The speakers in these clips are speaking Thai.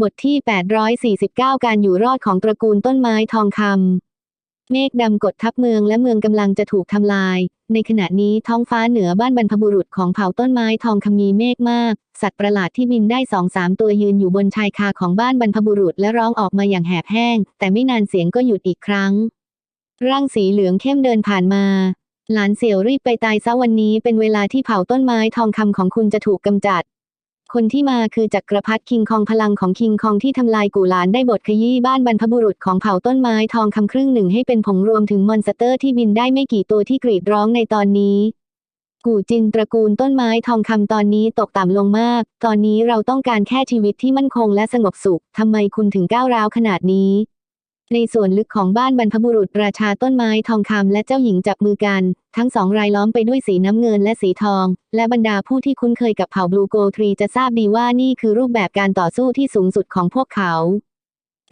บทที่ 849 การอยู่รอดของตระกูลต้นไม้ทองคำ เมฆดำกดทับเมืองและเมืองกำลังจะถูกทำลาย ในขณะนี้ท้องฟ้าเหนือบ้านบรรพบุรุษของเผ่าต้นไม้ทองคำมีเมฆมาก สัตว์ประหลาดที่บินได้สองสามตัวยืนอยู่บนชายคาของบ้านบรรพบุรุษและร้องออกมาอย่างแหบแห้ง แต่ไม่นานเสียงก็หยุดอีกครั้ง ร่างสีเหลืองเข้มเดินผ่านมาหลานเสี่ยวรีบไปตายซะวันนี้เป็นเวลาที่เผาต้นไม้ทองคำของคุณจะถูกกำจัด คนที่มาคือจักรพรรดิคิงคองพลังของคิงคองที่ทำลายกูหลานได้บทขยี้บ้านบรรพบุรุษของเผ่าต้นไม้ทองคำครึ่งหนึ่งให้เป็นผงรวมถึงมอนสเตอร์ที่บินได้ไม่กี่ตัวที่กรีดร้องในตอนนี้ กูจินตระกูลต้นไม้ทองคำตอนนี้ตกต่ำลงมาก ตอนนี้เราต้องการแค่ชีวิตที่มั่นคงและสงบสุขทำไมคุณถึงก้าวร้าวขนาดนี้ ในส่วนลึกของบ้านบรรพบุรุษราชาต้นไม้ทองคำและเจ้าหญิงจับมือกัน ทั้งสองรายล้อมไปด้วยสีน้ำเงินและสีทอง และบรรดาผู้ที่คุ้นเคยกับเผ่าบลูโกทรีจะทราบดีว่านี่คือรูปแบบการต่อสู้ที่สูงสุดของพวกเขา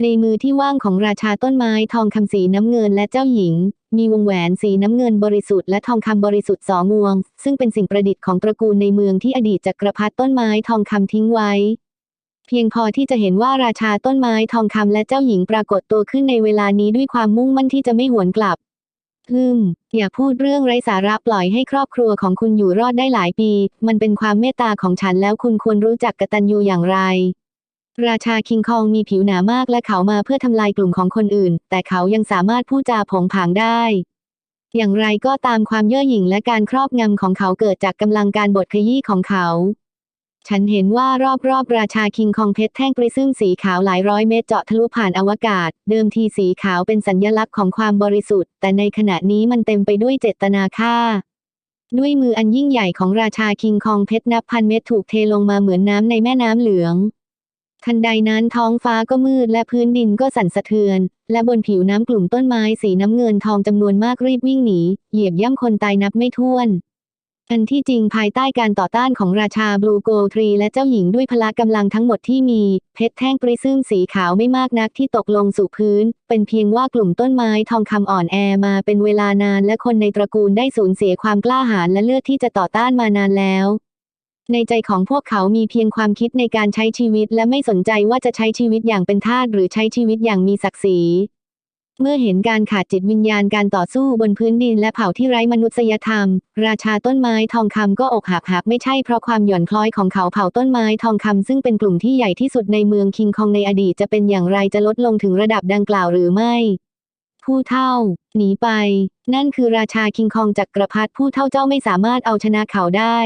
ในมือที่ว่างของราชาต้นไม้ทองคำสีน้ำเงินและเจ้าหญิง มีวงแหวนสีน้ำเงินบริสุทธิ์และทองคำบริสุทธิ์สองวง ซึ่งเป็นสิ่งประดิษฐ์ของตระกูลในเมืองที่อดีตจักรพรรดิต้นไม้ทองคำทิ้งไว้ พียงพอที่จะเห็นว่าราชาต้นไม้ทองคำและเจ้าหญิงปรากฏตัวขึ้นในเวลานี้ด้วยความมุ่งมั่นที่จะไม่หวนกลับฮึมอย่าพูดเรื่องไร้สาระปล่อยให้ครอบครัวของคุณอยู่รอดได้หลายปี มันเป็นความเมตตาของฉันแล้วคุณควรรู้จักกตัญญูอย่างไร ราชาคิงคองมีผิวหนามากและเขามาเพื่อทำลายกลุ่มของคนอื่น แต่เขายังสามารถพูดจาผงผางได้ อย่างไรก็ตามความเย่อหยิ่งและการครอบงำของเขาเกิดจากกำลังการบดขยี้ของเขา ฉันเห็นว่ารอบๆราชาคิงคองเพชรแท่งปริซึมสีขาวหลายร้อยเมตรเจาะทะลุผ่านอวกาศ เดิมทีสีขาวเป็นสัญญลักษณ์ของความบริสุทธิ์ แต่ในขณะนี้มันเต็มไปด้วยเจตนาฆ่า ด้วยมืออันยิ่งใหญ่ของราชาคิงคองเพชรนับพันเม็ดถูกเทลงมาเหมือนน้ำในแม่น้ำเหลือง ทันใดนั้นท้องฟ้าก็มืดและพื้นดินก็สั่นสะเทือน และบนผิวน้ำกลุ่มต้นไม้สีน้ำเงินทองจำนวนมากรีบวิ่งหนี เหยียบย่ำคนตายนับไม่ถ้วน อันที่จริงภายใต้การต่อต้านของราชาบลูโกทรีและเจ้าหญิงด้วยพละกำลังทั้งหมดที่มี เพชรแท่งปริซึมสีขาวไม่มากนักที่ตกลงสู่พื้น เป็นเพียงว่ากลุ่มต้นไม้ทองคำอ่อนแอมาเป็นเวลานานและคนในตระกูลได้สูญเสียความกล้าหาญและเลือดที่จะต่อต้านมานานแล้วในใจของพวกเขามีเพียงความคิดในการใช้ชีวิตและไม่สนใจว่าจะใช้ชีวิตอย่างเป็นทาสหรือใช้ชีวิตอย่างมีศักดิ์ศรี เมื่อเห็นการขาดจิตวิญญาณการต่อสู้บนพื้นดินและเผ่าที่ไร้มนุษยธรรม ราชาต้นไม้ทองคำก็อกหักหักไม่ใช่เพราะความหย่อนคล้อยของเขาเผ่าต้นไม้ทองคำซึ่งเป็นกลุ่มที่ใหญ่ที่สุดในเมืองคิงคองในอดีตจะเป็นอย่างไรจะลดลงถึงระดับดังกล่าวหรือไม่ผู้เท่า หนีไป นั่นคือราชาคิงคองจักรพรรดิผู้เท่าเจ้าไม่สามารถเอาชนะเขาได้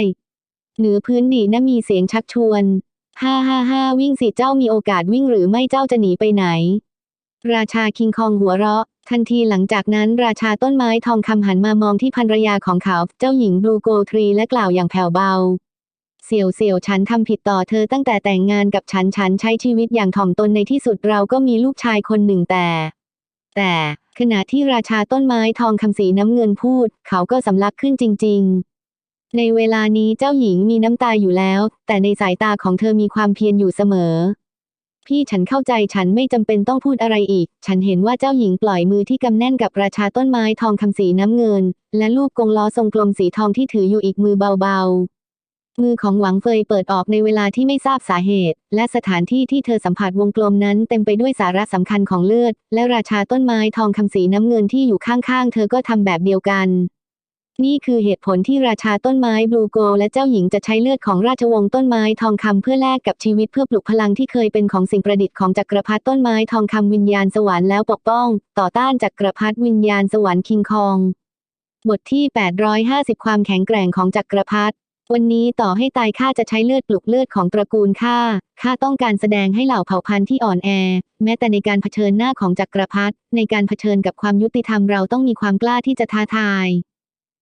เหนือพื้นดินน่ะมีเสียงชักชวน ฮ่าฮ่าฮ่าวิ่งสิเจ้ามีโอกาสวิ่งหรือไม่เจ้าจะหนีไปไหน ราชาคิงคองหัวเราะ ทันทีหลังจากนั้นราชาต้นไม้ทองคำหันมามองที่ภรรยาของเขา เจ้าหญิงบลูโกทรีและกล่าวอย่างแผ่วเบา เสี่ยวเสี่ยวฉันทำผิดต่อเธอตั้งแต่แต่งงานกับฉันฉันใช้ชีวิตอย่างถ่อมตนในที่สุดเราก็มีลูกชายคนหนึ่งแต่ แต่ขณะที่ราชาต้นไม้ทองคำสีน้ำเงินพูด เขาก็สำลักขึ้นจริง ๆ ในเวลานี้เจ้าหญิงมีน้ำตาอยู่แล้ว แต่ในสายตาของเธอมีความเพียรอยู่เสมอ พี่ฉันเข้าใจฉันไม่จำเป็นต้องพูดอะไรอีก ฉันเห็นว่าเจ้าหญิงปล่อยมือที่กำแน่นกับราชาต้นไม้ทองคำสีน้ำเงิน และลูกกงล้อทรงกลมสีทองที่ถืออยู่อีกมือเบาๆ มือของหวังเฟยเปิดออกในเวลาที่ไม่ทราบสาเหตุ และสถานที่ที่เธอสัมผัสวงกลมนั้นเต็มไปด้วยสาระสำคัญของเลือด และราชาต้นไม้ทองคำสีน้ำเงินที่อยู่ข้างๆ เธอก็ทำแบบเดียวกัน นี่คือเหตุผลที่ราชาต้นไม้บลูโกและเจ้าหญิงจะใช้เลือดของราชวงศ์ต้นไม้ทองคำเพื่อแลกกับชีวิตเพื่อปลุกพลังที่เคยเป็นของสิ่งประดิษฐ์ของจักรพรรดิต้นไม้ทองคำวิญญาณสวรรค์แล้วปกป้อง ต่อต้านจักรพรรดิวิญญาณสวรรค์คิงคอง บทที่ 850 ความแข็งแกร่งของจักรพรรดิวันนี้ต่อให้ตายข้าจะใช้เลือดปลุกเลือดของตระกูลข้า ข้าต้องการแสดงให้เหล่าเผ่าพันธุ์ที่อ่อนแอ แม้แต่ในการเผชิญหน้าของจักรพรรดิในการเผชิญกับความยุติธรรมเราต้องมีความกล้าที่จะท้าทาย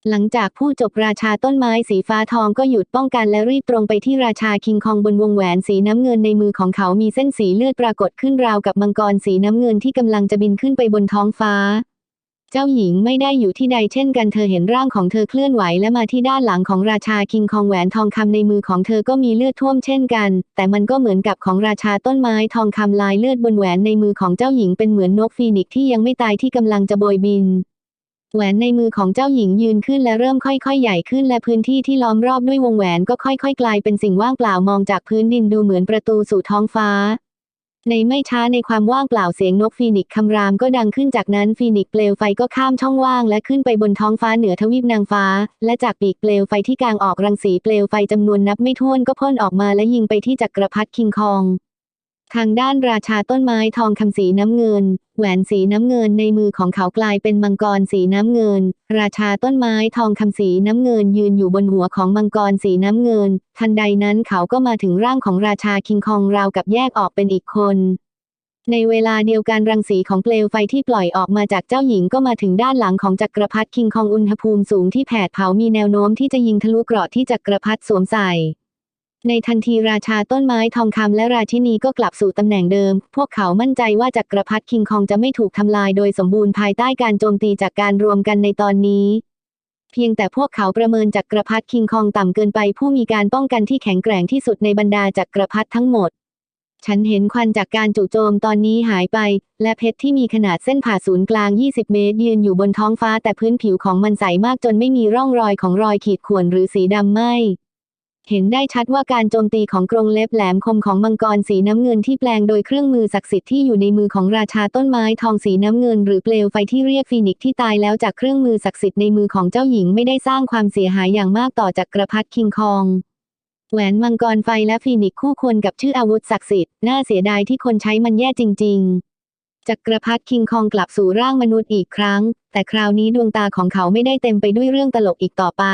หลังจากผู้จบราชาต้นไม้สีฟ้าทองก็หยุดป้องกันและรีบตรงไปที่ราชาคิงคองบนวงแหวนสีน้ำเงินในมือของเขามีเส้นสีเลือดปรากฏขึ้นราวกับมังกรสีน้ำเงินที่กำลังจะบินขึ้นไปบนท้องฟ้า เจ้าหญิงไม่ได้อยู่ที่ใดเช่นกันเธอเห็นร่างของเธอเคลื่อนไหวและมาที่ด้านหลังของราชาคิงคองแหวนทองคำในมือของเธอก็มีเลือดท่วมเช่นกัน แต่มันก็เหมือนกับของราชาต้นไม้ทองคำลายเลือดบนแหวนในมือของเจ้าหญิงเป็นเหมือนนกฟีนิกซ์ที่ยังไม่ตายที่กำลังจะโบยบิน แหวนในมือของเจ้าหญิงยืนขึ้นและเริ่มค่อยๆ ใหญ่ขึ้นและพื้นที่ที่ล้อมรอบด้วยวงแหวนก็ค่อยๆ กลายเป็นสิ่งว่างเปล่ามองจากพื้นดินดูเหมือนประตูสู่ท้องฟ้า ในไม่ช้าในความว่างเปล่าเสียงนกฟีนิกซ์คำรามก็ดังขึ้นจากนั้นฟีนิกซ์เปลวไฟก็ข้ามช่องว่างและขึ้นไปบนท้องฟ้าเหนือทวีปนางฟ้า และจากปีกเปลวไฟที่กางออกรังสีเปลวไฟจำนวนนับไม่ถ้วนก็พ่นออกมาและยิงไปที่จักรพรรดิคิงคอง ทางด้านราชาต้นไม้ทองคำสีน้ำเงิน แหวนสีน้ำเงินในมือของเขากลายเป็นมังกรสีน้ำเงิน ราชาต้นไม้ทองคำสีน้ำเงินยืนอยู่บนหัวของมังกรสีน้ำเงิน ทันใดนั้นเขาก็มาถึงร่างของราชาคิงคองราวกับแยกออกเป็นอีกคน ในเวลาเดียวกันรังสีของเปลวไฟที่ปล่อยออกมาจากเจ้าหญิงก็มาถึงด้านหลังของจักรพรรดิคิงคองอุณหภูมิสูงที่แผดเผามีแนวโน้มที่จะยิงทะลุเกราะที่จักรพรรดิสวมใส่ ในทันทีราชาต้นไม้ทองคำและราชินีก็กลับสู่ตำแหน่งเดิม พวกเขามั่นใจว่าจักรพรรดิคิงคองจะไม่ถูกทำลายโดยสมบูรณ์ภายใต้การโจมตีจากการรวมกันในตอนนี้ เพียงแต่พวกเขาประเมินจักรพรรดิคิงคองต่ำเกินไปผู้มีการป้องกันที่แข็งแกร่งที่สุดในบรรดาจักรพรรดิทั้งหมด ฉันเห็นควันจากการจู่โจมตอนนี้หายไป และเพชรที่มีขนาดเส้นผ่าศูนย์กลาง 20 เมตร ยืนอยู่บนท้องฟ้าแต่พื้นผิวของมันใสมากจนไม่มีร่องรอยของรอยขีดข่วนหรือสีดำไหม เห็นได้ชัดว่าการโจมตีของกรงเล็บแหลมคมของมังกรสีน้ำเงินที่แปลงโดยเครื่องมือศักดิ์สิทธิ์ที่อยู่ในมือของราชาต้นไม้ทองสีน้ำเงิน หรือเปลวไฟที่เรียกฟีนิกซ์ที่ตายแล้วจากเครื่องมือศักดิ์สิทธิ์ในมือของเจ้าหญิงไม่ได้สร้างความเสียหายอย่างมากต่อจักรพรรดิคิงคองแหวนมังกรไฟและฟีนิกซ์คู่ควรกับชื่ออาวุธศักดิ์สิทธิ์น่าเสียดายที่คนใช้มันแย่จริง ๆ จักรพรรดิคิงคองกลับสู่ร่างมนุษย์อีกครั้ง แต่คราวนี้ดวงตาของเขาไม่ได้เต็มไปด้วยเรื่องตลกอีกต่อไป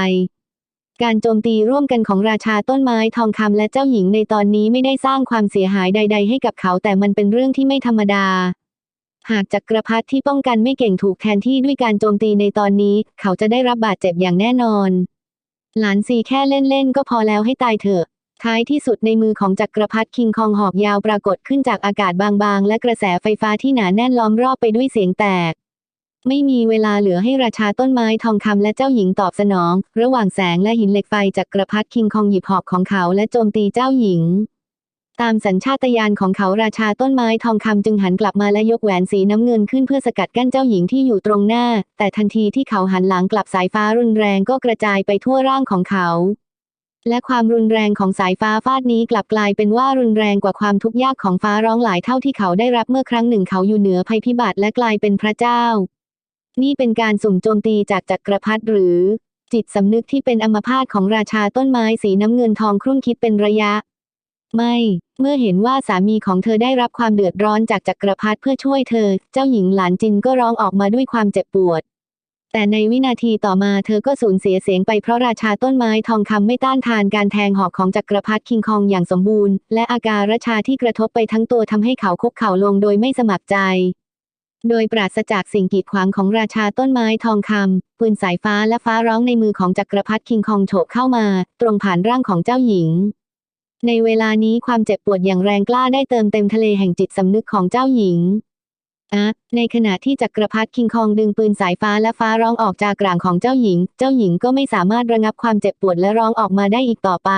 การโจมตีร่วมกันของราชาต้นไม้ทองคำและเจ้าหญิงในตอนนี้ไม่ได้สร้างความเสียหายใด ๆ ให้กับเขาแต่มันเป็นเรื่องที่ไม่ธรรมดา หากจักรพรรดิที่ป้องกันไม่เก่งถูกแทนที่ด้วยการโจมตีในตอนนี้ เขาจะได้รับบาดเจ็บอย่างแน่นอน หลานซีแค่เล่นๆก็พอแล้วให้ตายเถอะ ท้ายที่สุดในมือของจักรพรรดิคิงคองหอกยาวปรากฏขึ้นจากอากาศบางๆ และกระแสไฟฟ้าที่หนาแน่นล้อมรอบไปด้วยเสียงแตก ไม่มีเวลาเหลือให้ราชาต้นไม้ทองคำและเจ้าหญิงตอบสนอง ระหว่างแสงและหินเหล็กไฟจักระพรรดิคิงคองหยิบหอกของเขาและโจมตีเจ้าหญิง ตามสัญชาตญาณของเขาราชาต้นไม้ทองคำจึงหันกลับมาและยกแหวนสีน้ำเงินขึ้นเพื่อสกัดกั้นเจ้าหญิงที่อยู่ตรงหน้า แต่ทันทีที่เขาหันหลังกลับสายฟ้ารุนแรงก็กระจายไปทั่วร่างของเขา และความรุนแรงของสายฟ้าฟาดนี้กลับกลายเป็นว่ารุนแรงกว่าความทุกข์ยากของฟ้าร้องหลายเท่าที่เขาได้รับเมื่อครั้งหนึ่งเขาอยู่เหนือภัยพิบัติและกลายเป็นพระเจ้า นี่เป็นการสุ่มโจมตีจากจักรพรรดิหรือ จิตสำนึกที่เป็นอมพาตของราชาต้นไม้สีน้ำเงินทองครุ่นคิดเป็นระยะ ไม่ เมื่อเห็นว่าสามีของเธอได้รับความเดือดร้อนจากจักรพรรดิเพื่อช่วยเธอ เจ้าหญิงหลานจินก็ร้องออกมาด้วยความเจ็บปวด แต่ในวินาทีต่อมาเธอก็สูญเสียเสียงไปเพราะราชาต้นไม้ทองคำไม่ต้านทานการแทงหอกของจักรพรรดิคิงคองอย่างสมบูรณ์ และอาการชาที่กระทบไปทั้งตัวทำให้เขาคุกเข่าลงโดยไม่สมัครใจ โดยปราศจากสิ่งกีดขวางของราชาต้นไม้ทองคำปืนสายฟ้าและฟ้าร้องในมือของจักรพรรดิคิงคองโฉบเข้ามา ตรงผ่านร่างของเจ้าหญิง ในเวลานี้ความเจ็บปวดอย่างแรงกล้าได้เติมเต็มทะเลแห่งจิตสำนึกของเจ้าหญิงอะในขณะที่จักรพรรดิคิงคองดึงปืนสายฟ้าและฟ้าร้องออกจากกลางของเจ้าหญิง เจ้าหญิงก็ไม่สามารถระงับความเจ็บปวดและร้องออกมาได้อีกต่อไป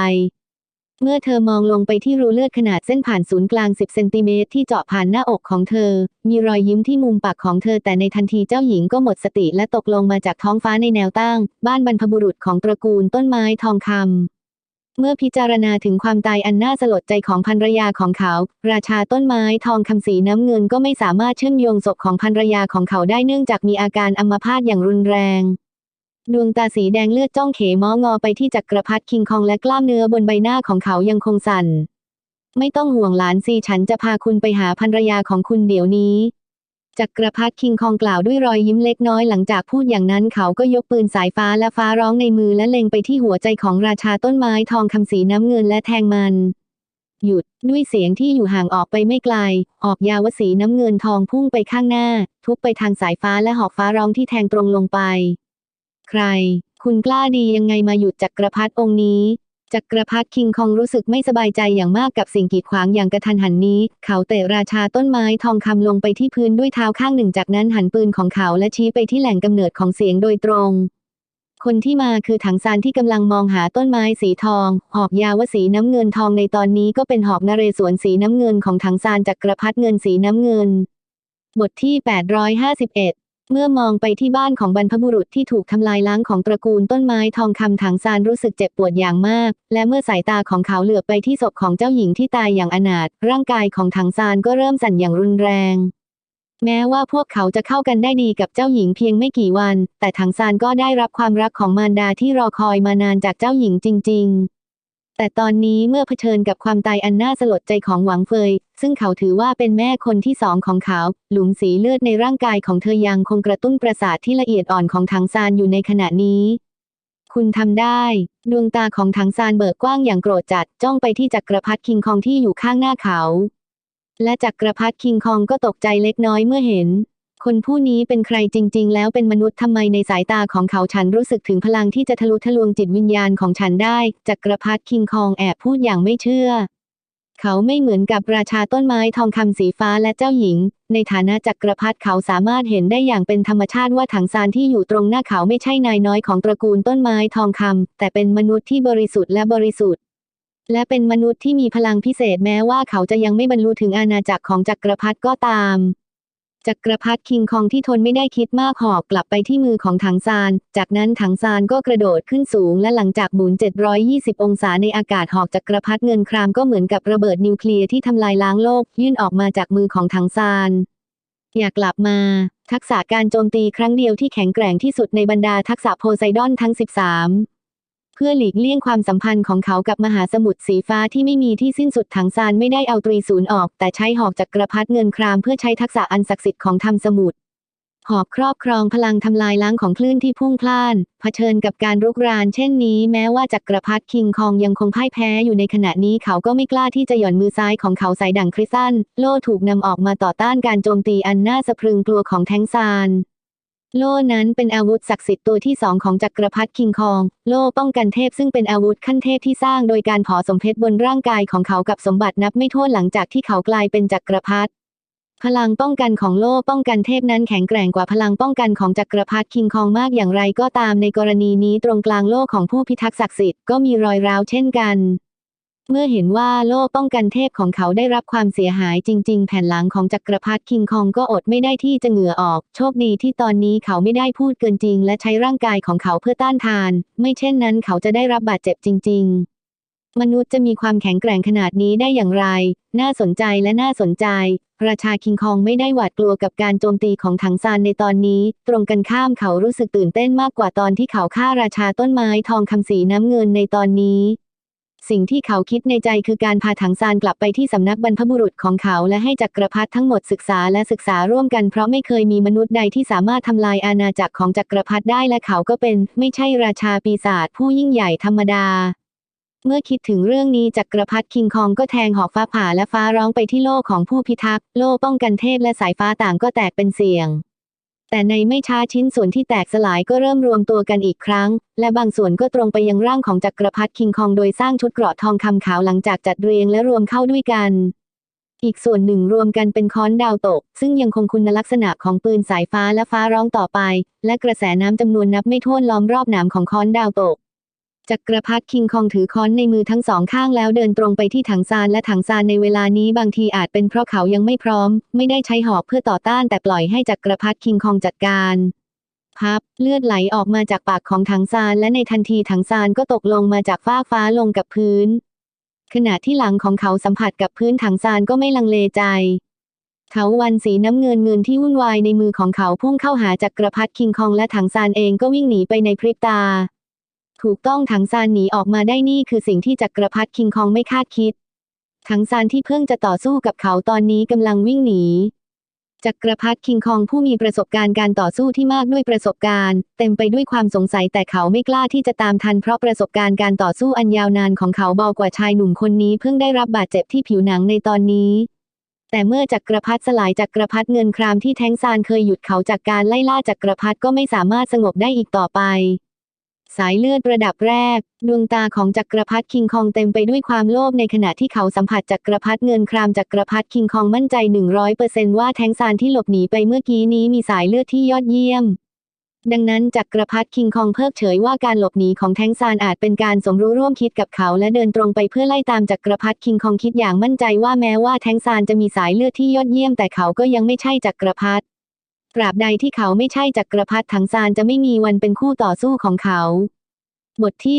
เมื่อเธอมองลงไปที่รูเลือดขนาดเส้นผ่านศูนย์กลาง 10 เซนติเมตรที่เจาะผ่านหน้าอกของเธอ มีรอยยิ้มที่มุมปากของเธอแต่ในทันทีเจ้าหญิงก็หมดสติและตกลงมาจากท้องฟ้าในแนวตั้ง บ้านบรรพบุรุษของตระกูลต้นไม้ทองคำ เมื่อพิจารณาถึงความตายอันน่าสลดใจของภรรยาของเขา ราชาต้นไม้ทองคำสีน้ำเงินก็ไม่สามารถเชื่อมโยงศพของภรรยาของเขาได้เนื่องจากมีอาการอัมพาตอย่างรุนแรง ดวงตาสีแดงเลือดจ้องเขม้องอไปที่จักรพรรดิคิงคองและกล้ามเนื้อบนใบหน้าของเขายังคงสั่น ไม่ต้องห่วงหลานซีฉันจะพาคุณไปหาภรรยาของคุณเดี๋ยวนี้จักรพรรดิคิงคองกล่าวด้วยรอยยิ้มเล็กน้อยหลังจากพูดอย่างนั้นเขาก็ยกปืนสายฟ้าและฟ้าร้องในมือและเล็งไปที่หัวใจของราชาต้นไม้ทองคำสีน้ำเงินและแทงมัน หยุดด้วยเสียงที่อยู่ห่างออกไปไม่ไกล ออกยาวสีน้ำเงินทองพุ่งไปข้างหน้า ทุบไปทางสายฟ้าและหอกฟ้าร้องที่แทงตรงลงไป ใคร คุณกล้าดียังไงมาหยุดจักรพรรดิองค์นี้จักรพรรดิคิงคองรู้สึกไม่สบายใจอย่างมากกับสิ่งกีดขวางอย่างกระทันหันนี้ เขาเตะราชาต้นไม้ทองคำลงไปที่พื้นด้วยเท้าข้างหนึ่งจากนั้นหันปืนของเขาและชี้ไปที่แหล่งกำเนิดของเสียงโดยตรง คนที่มาคือถังซานที่กำลังมองหาต้นไม้สีทอง หอกยาวสีน้ำเงินทองในตอนนี้ก็เป็นหอกนเรศวรสีน้ำเงินของถังซานจักรพรรดิเงินสีน้ำเงินบทที่ 851 เมื่อมองไปที่บ้านของบรรพบุรุษที่ถูกทำลายล้างของตระกูลต้นไม้ทองคำถังซานรู้สึกเจ็บปวดอย่างมาก และเมื่อสายตาของเขาเหลือบไปที่ศพของเจ้าหญิงที่ตายอย่างอนาถร่างกายของถังซานก็เริ่มสั่นอย่างรุนแรง แม้ว่าพวกเขาจะเข้ากันได้ดีกับเจ้าหญิงเพียงไม่กี่วัน แต่ถังซานก็ได้รับความรักของมารดาที่รอคอยมานานจากเจ้าหญิงจริง ๆ แต่ตอนนี้เมื่อเผชิญกับความตายอันน่าสลดใจของหวังเฟย ซึ่งเขาถือว่าเป็นแม่คนที่สองของเขา หลุมสีเลือดในร่างกายของเธอยังคงกระตุ้นประสาทที่ละเอียดอ่อนของถังซานอยู่ในขณะนี้ คุณทำได้ ดวงตาของถังซานเบิกกว้างอย่างโกรธจัดจ้องไปที่จักรพรรดิคิงคองที่อยู่ข้างหน้าเขา และจักรพรรดิคิงคองก็ตกใจเล็กน้อยเมื่อเห็น คนผู้นี้เป็นใครจริง ๆ แล้วเป็นมนุษย์ทำไมในสายตาของเขาฉันรู้สึกถึงพลังที่จะทะลุทะลวงจิตวิญญาณของฉันได้ จักรพรรดิคิงคองแอบพูดอย่างไม่เชื่อ เขาไม่เหมือนกับราชาต้นไม้ทองคำสีฟ้าและเจ้าหญิง ในฐานะจักรพรรดิเขาสามารถเห็นได้อย่างเป็นธรรมชาติว่าถังซานที่อยู่ตรงหน้าเขาไม่ใช่นายน้อยของตระกูลต้นไม้ทองคำแต่เป็นมนุษย์ที่บริสุทธิ์และบริสุทธิ์และเป็นมนุษย์ที่มีพลังพิเศษแม้ว่าเขาจะยังไม่บรรลุถึงอาณาจักรของจักรพรรดิก็ตาม จักรพรรดิคิงคองที่ทนไม่ได้คิดมากหอกกลับไปที่มือของถังซาน จากนั้นถังซานก็กระโดดขึ้นสูงและหลังจากหมุน 720 องศาในอากาศหอกจักรพรรดิเงินครามก็เหมือนกับระเบิดนิวเคลียร์ที่ทำลายล้างโลก ยื่นออกมาจากมือของถังซานอยากกลับมา ทักษะการโจมตีครั้งเดียวที่แข็งแกร่งที่สุดในบรรดาทักษะโพไซดอนทั้ง 13 พื่อหลีกเลี่ยงความสัมพันธ์ของเขากับมหาสมุทรสีฟ้าที่ไม่มีที่สิ้นสุดถังซานไม่ได้เอาตรีศูนย์ออก แต่ใช้หอกจักรพรรดิเงินครามเพื่อใช้ทักษะอันศักดิ์สิทธิ์ของธรรมสมุทรหอบครอบครองพลังทำลายล้างของคลื่นที่พุ่งพล่าน เผชิญกับการรุกรานเช่นนี้แม้ว่าจักรพรรดิคิงคองยังคงพ่ายแพ้อยู่ในขณะนี้เขาก็ไม่กล้าที่จะหย่อนมือซ้ายของเขาใส่ดั่งคริสตัน โล่ถูกนำออกมาต่อต้านการโจมตีอันน่าสะพรึงกลัวของแทงซาน โล่นั้นเป็นอาวุธศักดิ์สิทธิ์ตัวที่สองของจักรพรรดิคิงคอง โล่ป้องกันเทพซึ่งเป็นอาวุธขั้นเทพที่สร้างโดยการผอสมเพชรบนร่างกายของเขากับสมบัตินับไม่ถ้วนหลังจากที่เขากลายเป็นจักรพรรดิพลังป้องกันของโล่ป้องกันเทพนั้นแข็งแกร่งกว่าพลังป้องกันของจักรพรรดิคิงคองมากอย่างไรก็ตามในกรณีนี้ตรงกลางโล่ของผู้พิทักษ์ศักดิ์สิทธิ์ก็มีรอยร้าวเช่นกัน เมื่อเห็นว่าโล่ป้องกันเทพของเขาได้รับความเสียหายจริง ๆ แผ่นหลังของจักรพรรดิคิงคองก็อดไม่ได้ที่จะเหงื่อออก โชคดีที่ตอนนี้เขาไม่ได้พูดเกินจริง และใช้ร่างกายของเขาเพื่อต้านทาน ไม่เช่นนั้นเขาจะได้รับบาดเจ็บจริง ๆมนุษย์จะมีความแข็งแกร่งขนาดนี้ได้อย่างไร น่าสนใจและน่าสนใจ ราชาคิงคองไม่ได้หวาดกลัวกับการโจมตีของถังซานในตอนนี้ ตรงกันข้ามเขารู้สึกตื่นเต้นมากกว่าตอนที่เขาฆ่าราชาต้นไม้ทองคำสีน้ำเงินในตอนนี้ สิ่งที่เขาคิดในใจคือการพาถังซานกลับไปที่สำนักบรรพบุรุษของเขาและให้จักรพรรดิทั้งหมดศึกษาและศึกษาร่วมกันเพราะไม่เคยมีมนุษย์ใดที่สามารถทำลายอาณาจักรของจักรพรรดิได้และเขาก็เป็น ไม่ใช่ราชาปีศาจผู้ยิ่งใหญ่ธรรมดา เมื่อคิดถึงเรื่องนี้จักรพรรดิคิงคองก็แทงหอกฟ้าผ่าและฟ้าร้องไปที่โล่ของผู้พิทักษ์โล่ป้องกันเทพและสายฟ้าต่างก็แตกเป็นเสียง แต่ในไม่ช้าชิ้นส่วนที่แตกสลายก็เริ่มรวมตัวกันอีกครั้ง และบางส่วนก็ตรงไปยังร่างของจักรพรรดิคิงคองโดยสร้างชุดเกราะทองคำขาวหลังจากจัดเรียงและรวมเข้าด้วยกัน อีกส่วนหนึ่งรวมกันเป็นค้อนดาวตก ซึ่งยังคงคุณลักษณะของปืนสายฟ้าและฟ้าร้องต่อไป และกระแสน้ำจำนวนนับไม่ถ้วนล้อมรอบหนามของค้อนดาวตก จักรพรรดิคิงคองถือค้อนในมือทั้งสองข้างแล้วเดินตรงไปที่ถังซานและถังซานในเวลานี้บางทีอาจเป็นเพราะเขายังไม่พร้อม ไม่ได้ใช้หอกเพื่อต่อต้านแต่ปล่อยให้จักรพรรดิคิงคองจัดการพับเลือดไหลออกมาจากปากของถังซานและในทันทีถังซานก็ตกลงมาจากฟ้าฟ้าลงกับพื้น ขณะที่หลังของเขาสัมผัสกับพื้นถังซานก็ไม่ลังเลใจเขาวันสีน้ำเงินเงินที่วุ่นวายในมือของเขาพุ่งเข้าหาจักรพรรดิคิงคองและถังซานเองก็วิ่งหนีไปในพริบตา ถูกต้องถังซานหนีออกมาได้นี่คือสิ่งที่จักรพรรดิคิงคองไม่คาดคิด ถังซานที่เพิ่งจะต่อสู้กับเขาตอนนี้กำลังวิ่งหนีจักรพรรดิคิงคองผู้มีประสบการณ์การต่อสู้ที่มากด้วยประสบการณ์ เต็มไปด้วยความสงสัยแต่เขาไม่กล้าที่จะตามทันเพราะประสบการณ์การต่อสู้อันยาวนานของเขาเบากว่าชายหนุ่มคนนี้เพิ่งได้รับบาดเจ็บที่ผิวหนังในตอนนี้ แต่เมื่อจักรพรรดิสลายจักรพรรดิเงินครามที่แท้งซานเคยหยุดเขาจากการไล่ล่าจักรพรรดิก็ไม่สามารถสงบได้อีกต่อไป สายเลือดระดับแรก ดวงตาของจักรพรรดิคิงคองเต็มไปด้วยความโลภในขณะที่เขาสัมผัสจักรพรรดิเงินครามจักรพรรดิคิงคองมั่นใจ 100%ว่าแทงซานที่หลบหนีไปเมื่อกี้นี้มีสายเลือดที่ยอดเยี่ยมดังนั้นจักรพรรดิคิงคองเพิกเฉยว่าการหลบหนีของแทงซานอาจเป็นการสมรู้ร่วมคิดกับเขาและเดินตรงไปเพื่อไล่ตามจักรพรรดิคิงคองคิดอย่างมั่นใจว่าแม้ว่าแทงซานจะมีสายเลือดที่ยอดเยี่ยมแต่เขาก็ยังไม่ใช่จักรพรรดิ ตราบใดที่เขาไม่ใช่จักรพรรดิถังซานจะไม่มีวันเป็นคู่ต่อสู้ของเขา บทที่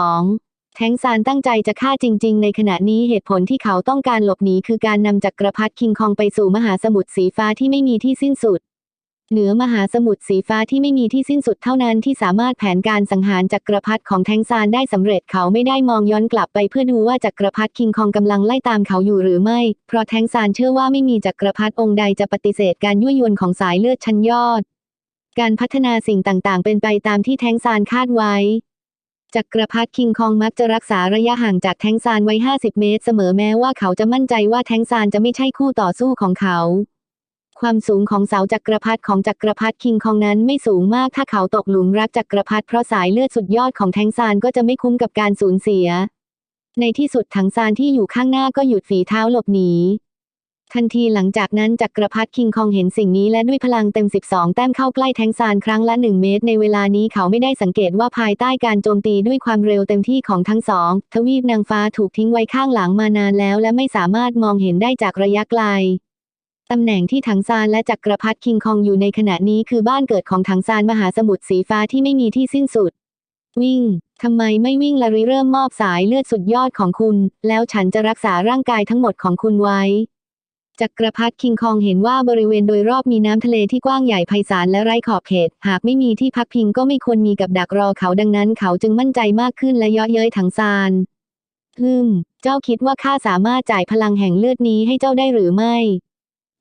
852 แทงซานตั้งใจจะฆ่าจริง ๆ ในขณะนี้เหตุผลที่เขาต้องการหลบหนีคือการนำจักรพรรดิคิงคองไปสู่มหาสมุทรสีฟ้าที่ไม่มีที่สิ้นสุด เหนือมหาสมุทรสีฟ้าที่ไม่มีที่สิ้นสุดเท่านั้นที่สามารถแผนการสังหารจักรพรรดิของแทงซานได้สำเร็จเขาไม่ได้มองย้อนกลับไปเพื่อดูว่าจักรพรรดิคิงคองกำลังไล่ตามเขาอยู่หรือไม่ เพราะแทงซานเชื่อว่าไม่มีจักรพรรดิองค์ใดจะปฏิเสธการยั่วยวนของสายเลือดชั้นยอด การพัฒนาสิ่งต่างๆ เป็นไปตามที่แทงซานคาดไว้จักรพรรดิคิงคองมักจะรักษาระยะห่างจากแทงซานไว้ 50 เมตร เสมอแม้ว่าเขาจะมั่นใจว่าแทงซานจะไม่ใช่คู่ต่อสู้ของเขา ความสูงของเสาจักรพรรดิของจักรพรรดิคิงคองนั้นไม่สูงมากถ้าเขาตกหลุมรักจักรพรรดิเพราะสายเลือดสุดยอดของแทงซานก็จะไม่คุ้มกับการสูญเสีย ในที่สุดถังซานที่อยู่ข้างหน้าก็หยุดฝีเท้าหลบหนีทันทีหลังจากนั้นจักรพรรดิคิงคองเห็นสิ่งนี้และด้วยพลังเต็ม 12 แต้มเข้าใกล้แทงซานครั้งละ 1 เมตร ในเวลานี้เขาไม่ได้สังเกตว่าภายใต้การโจมตีด้วยความเร็วเต็มที่ของทั้งสอง ทวีปนางฟ้าถูกทิ้งไว้ข้างหลังมานานแล้วและไม่สามารถมองเห็นได้จากระยะไกล ตำแหน่งที่ถังซานและจักรพรรดิคิงคองอยู่ในขณะนี้คือบ้านเกิดของถังซานมหาสมุทรสีฟ้าที่ไม่มีที่สิ้นสุด วิ่ง ทำไมไม่วิ่งละริเริ่มมอบสายเลือดสุดยอดของคุณ แล้วฉันจะรักษาร่างกายทั้งหมดของคุณไว้จักรพรรดิคิงคองเห็นว่าบริเวณโดยรอบมีน้ำทะเลที่กว้างใหญ่ไพศาลและไร้ขอบเขต หากไม่มีที่พักพิงก็ไม่ควรมีกับดักรอเขาดังนั้นเขาจึงมั่นใจมากขึ้นและเยาะเย้ยถังซานฮึมเจ้าคิดว่าข้าสามารถจ่ายพลังแห่งเลือดนี้ให้เจ้าได้หรือไม่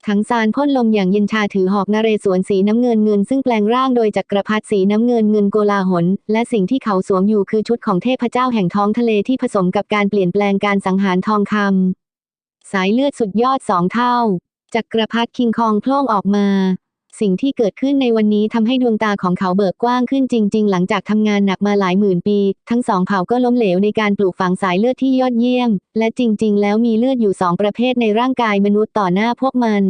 ถังซานพ่นลมอย่างเย็นชาถือหอกนเรศวรสีน้ำเงินเงินซึ่งแปลงร่างโดยจักรพรรดิสีน้ำเงินเงินโกลาหล และสิ่งที่เขาสวมอยู่คือชุดของเทพเจ้าแห่งท้องทะเลที่ผสมกับการเปลี่ยนแปลงการสังหารทองคำสายเลือดสุดยอดสองเท่าจักรพรรดิคิงคองโผล่ออกมา สิ่งที่เกิดขึ้นในวันนี้ทำให้ดวงตาของเขาเบิกกว้างขึ้นจริง ๆ หลังจากทำงานหนักมาหลายหมื่นปี ทั้งสองเผ่าก็ล้มเหลวในการปลูกฝังสายเลือดที่ยอดเยี่ยม และจริง ๆ แล้วมีเลือดอยู่สองประเภทในร่างกายมนุษย์ต่อหน้าพวกมัน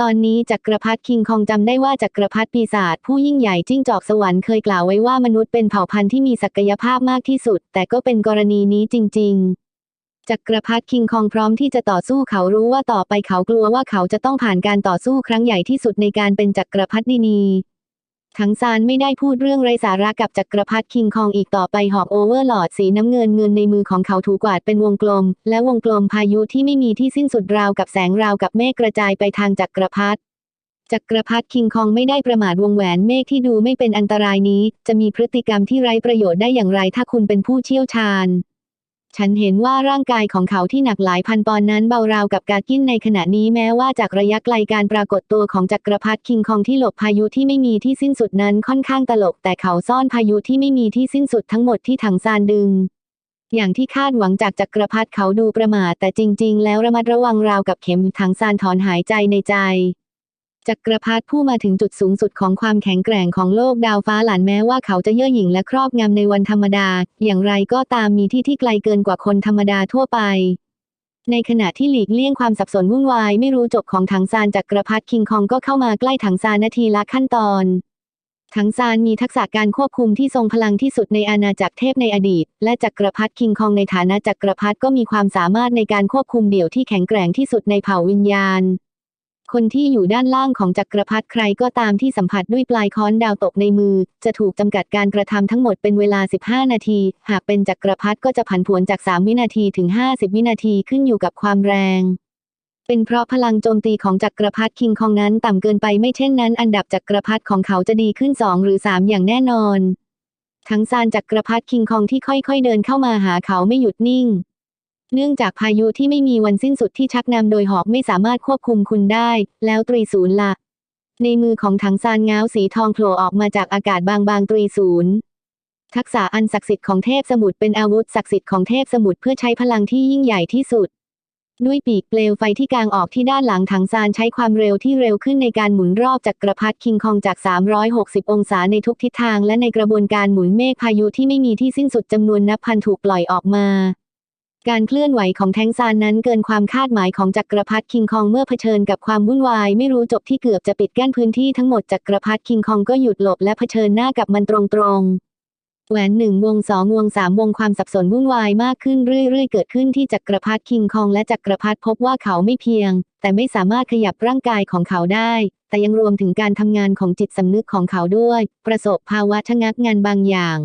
ตอนนี้จักรพรรดิคิงคองจำได้ว่าจักรพรรดิปีศาจผู้ยิ่งใหญ่จิ้งจอกสวรรค์เคยกล่าวไว้ว่ามนุษย์เป็นเผ่าพันธุ์ที่มีศักยภาพมากที่สุด แต่ก็เป็นกรณีนี้จริง ๆ จักรพรรดิคิงคองพร้อมที่จะต่อสู้เขารู้ว่าต่อไปเขากลัวว่าเขาจะต้องผ่านการต่อสู้ครั้งใหญ่ที่สุดในการเป็นจักรพรรดินีทั้งซานไม่ได้พูดเรื่องไร้สาระกับจักรพรรดิคิงคองอีกต่อไปหอกโอเวอร์หลอดสีน้ำเงินเงินในมือของเขาถูกกวาดเป็นวงกลม และวงกลมพายุที่ไม่มีที่สิ้นสุดราวกับแสงราวกับเมฆกระจายไปทางจักรพรรดิจักรพรรดิคิงคองไม่ได้ประมาทวงแหวนเมฆที่ดูไม่เป็นอันตรายนี้ จะมีพฤติกรรมที่ไร้ประโยชน์ได้อย่างไรถ้าคุณเป็นผู้เชี่ยวชาญ ฉันเห็นว่าร่างกายของเขาที่หนักหลายพันปอนด์นั้นเบาราวกับกากินในขณะนี้แม้ว่าจากระยะไกลการปรากฏตัวของจักรพรรดิคิงคองที่หลบพายุที่ไม่มีที่สิ้นสุดนั้นค่อนข้างตลก แต่เขาซ่อนพายุที่ไม่มีที่สิ้นสุดทั้งหมดที่ถังซานดึง อย่างที่คาดหวังจากจักรพรรดิเขาดูประมาทแต่จริง ๆ แล้วระมัดระวังราวกับเข็มถังซานถอนหายใจในใจ จักรพรรดิผู้มาถึงจุดสูงสุดของความแข็งแกร่งของโลกดาวฟ้าหลานแม้ว่าเขาจะเย่อหยิ่งและครอบงำในวันธรรมดา อย่างไรก็ตามมีที่ที่ไกลเกินกว่าคนธรรมดาทั่วไป ในขณะที่หลีกเลี่ยงความสับสนวุ่นวายไม่รู้จบของถังซานจักรพรรดิคิงคองก็เข้ามาใกล้ถังซานนาทีละขั้นตอนถังซานมีทักษะการควบคุมที่ทรงพลังที่สุดในอาณาจักรเทพในอดีต และจักรพรรดิคิงคองในฐานะจักรพรรดิก็มีความสามารถในการควบคุมเดี่ยวที่แข็งแกร่งที่สุดในเผ่าวิญญาณ คนที่อยู่ด้านล่างของจักรพรรดิใครก็ตามที่สัมผัสด้วยปลายค้อนดาวตกในมือ จะถูกจำกัดการกระทำทั้งหมดเป็นเวลา 15 นาที หากเป็นจักรพรรดิก็จะผันผวนจาก 3 วินาทีถึง 50 วินาทีขึ้นอยู่กับความแรง เป็นเพราะพลังโจมตีของจักรพรรดิคิงคองนั้นต่ำเกินไปไม่เช่นนั้น อันดับจักรพรรดิของเขาจะดีขึ้น 2 หรือ 3 อย่างแน่นอน ทั้งซานจักรพรรดิคิงคองที่ค่อยๆเดินเข้ามาหาเขาไม่หยุดนิ่ง เนื่องจากพายุที่ไม่มีวันสิ้นสุดที่ชักนำโดยหอกไม่สามารถควบคุมคุณได้ แล้วตรีศูนย์ละ ในมือของถังซานง้าวสีทองโผล่ออกมาจากอากาศบางๆตรีศูนย์ทักษะอันศักดิ์สิทธิ์ของเทพสมุทรเป็นอาวุธศักดิ์สิทธิ์ของเทพสมุทรเพื่อใช้พลังที่ยิ่งใหญ่ที่สุด ด้วยปีกเปลวไฟที่กางออกที่ด้านหลังถังซานใช้ความเร็วที่เร็วขึ้นในการหมุนรอบจักรพรรดิคิงคองจาก 360 องศาในทุกทิศทางและในกระบวนการหมุนเมฆพายุที่ไม่มีที่สิ้นสุดจำนวนนับพันถูกปล่อยออกมา การเคลื่อนไหวของแท้งซานนั้นเกินความคาดหมายของจักรพรรดิคิงคองเมื่อเผชิญกับความวุ่นวายไม่รู้จบที่เกือบจะปิดกั้นพื้นที่ทั้งหมดจักรพรรดิคิงคองก็หยุดหลบและเผชิญหน้ากับมันตรงๆแหวนหนึ่งวงสองวงสามวงความสับสนวุ่นวายมากขึ้นเรื่อยๆ เกิดขึ้นที่จักรพรรดิคิงคองและจักรพรรดิพบว่าเขาไม่เพียง แต่ไม่สามารถขยับร่างกายของเขาได้ แต่ยังรวมถึงการทำงานของจิตสำนึกของเขาด้วย ประสบภาวะชะงักงานบางอย่าง